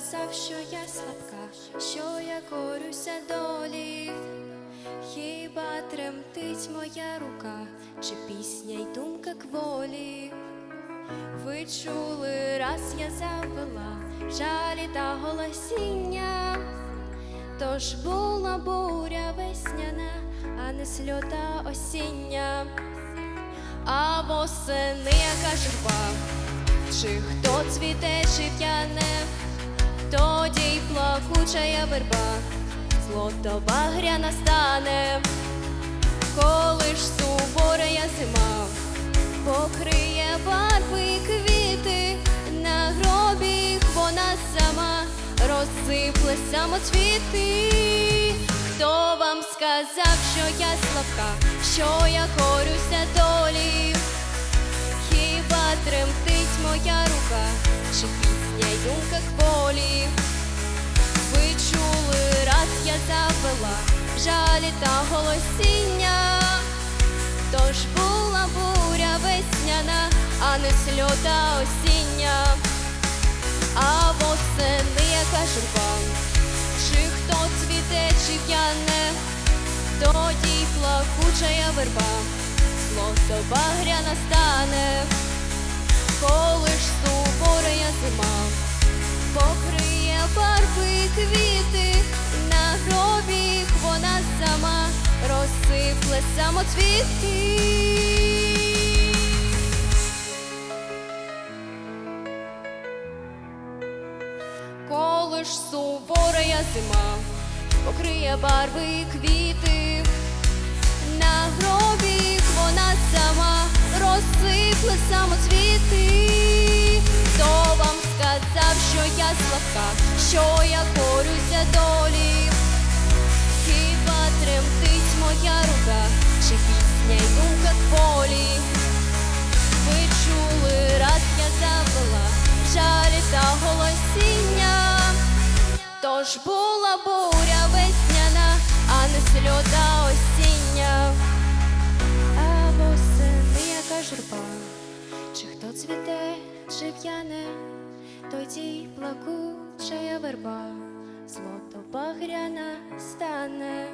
вам сказав, що я слабка, що я корюся долі? Хіба тремтить моя рука, чи пісня й думка кволі? Ви чули, раз я завела жалі та голосіння, тож була буря весняна, а не сльота осіння, а восени яка журба, чи хто цвіте, чи п'яне, тоді й плакучая верба, злото багря настане, коли ж суворая зима покриє барви квіти, на гробі вона сама розсипле самоцвіти. Хто вам сказав, що я слабка, що я корюся жалі та голосіння, тож була буря весняна, а не сльота осіння, а восени яка журба, чи хто цвіте, чи п'яне, тоді плакучая верба, злото багря настане, коли ж суворая зима розсипле самоцвіти. Коли ж суворая зима покриє барви квіти, на гробі вона сама розсипле самоцвіти. Хто вам сказав, що я слабка, що я корюся долі? Хіба тремтить тож була буря весняна, а не сльота осіння. А восени яка журба, чи хто цвіте, чи п'яне, тоді плакучая верба, злото багряна стане.